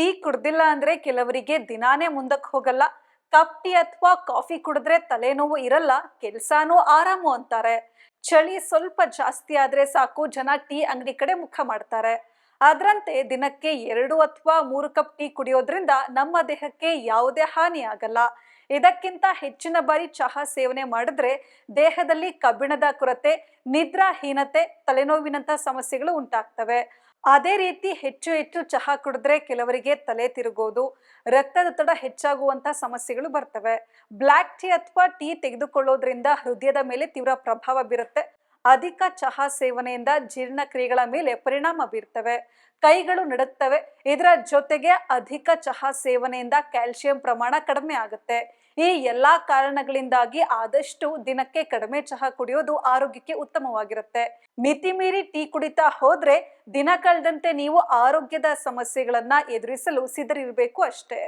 Tea ಕುಡ್ದಿಲ್ಲ ಅಂದ್ರೆ ಕೆಲವರಿಗೆ ದಿನಾನೇ ಮುಂದಕ್ಕೆ ಹೋಗಲ್ಲ. ಕಪ್ ಟೀ ಅಥವಾ ಕಾಫಿ ಕುಡಿದ್ರೆ ತಲೆನೋವು ಇರಲ್ಲ, ಕೆಲ್ಸಾನೂ ಆರಾಮು ಅಂತಾರೆ. ಚಳಿ ಸ್ವಲ್ಪ ಜಾಸ್ತಿ ಆದ್ರೆ ಸಾಕು, ಜನ ಟೀ ಅಂಗಡಿ ಕಡೆ ಮುಖ ಮಾಡ್ತಾರೆ. ಅದರಂತೆ ದಿನಕ್ಕೆ ಎರಡು ಅಥವಾ ಮೂರು ಕಪ್ ಟೀ ಕುಡಿಯೋದ್ರಿಂದ ನಮ್ಮ ದೇಹಕ್ಕೆ ಯಾವುದೇ ಹಾನಿ ಆಗಲ್ಲ. ಇದಕ್ಕಿಂತ ಹೆಚ್ಚಿನ ಬಾರಿ ಚಹಾ ಸೇವನೆ ಮಾಡಿದ್ರೆ ದೇಹದಲ್ಲಿ ಕಬ್ಬಿಣದ ಕೊರತೆ, ನಿದ್ರಾಹೀನತೆ, ತಲೆನೋವಿನಂತಹ ಸಮಸ್ಯೆಗಳು ಉಂಟಾಗ್ತವೆ. ಅದೇ ರೀತಿ ಹೆಚ್ಚು ಹೆಚ್ಚು ಚಹಾ ಕುಡಿದ್ರೆ ಕೆಲವರಿಗೆ ತಲೆ ತಿರುಗೋದು ರಕ್ತದೊತ್ತಡ ಹೆಚ್ಚಾಗುವಂತ ಸಮಸ್ಯೆಗಳು ಬರ್ತವೆ. ಬ್ಲ್ಯಾಕ್ ಟೀ ಅಥವಾ ಟೀ ತೆಗೆದುಕೊಳ್ಳೋದ್ರಿಂದ ಹೃದಯದ ಮೇಲೆ ತೀವ್ರ ಪ್ರಭಾವ ಬೀರುತ್ತೆ. ಅಧಿಕ ಚಹಾ ಸೇವನೆಯಿಂದ ಜೀರ್ಣಕ್ರಿಯೆಗಳ ಮೇಲೆ ಪರಿಣಾಮ ಬೀರ್ತವೆ. ಕೈಗಳು ನಡುತ್ತವೆ. ಇದರ ಜೊತೆಗೆ ಅಧಿಕ ಚಹಾ ಸೇವನೆಯಿಂದ ಕ್ಯಾಲ್ಸಿಯಂ ಪ್ರಮಾಣ ಕಡಿಮೆ ಆಗುತ್ತೆ. ಈ ಎಲ್ಲಾ ಕಾರಣಗಳಿಂದಾಗಿ ಆದಷ್ಟು ದಿನಕ್ಕೆ ಕಡಿಮೆ ಚಹಾ ಕುಡಿಯೋದು ಆರೋಗ್ಯಕ್ಕೆ ಉತ್ತಮವಾಗಿರುತ್ತೆ. ಮಿತಿ ಮೀರಿ ಟೀ ಕುಡಿತಾ ಹೋದ್ರೆ ದಿನ ಕಳೆದಂತೆ ನೀವು ಆರೋಗ್ಯದ ಸಮಸ್ಯೆಗಳನ್ನ ಎದುರಿಸಲು ಸಿದ್ಧರಿರಬೇಕು ಅಷ್ಟೇ.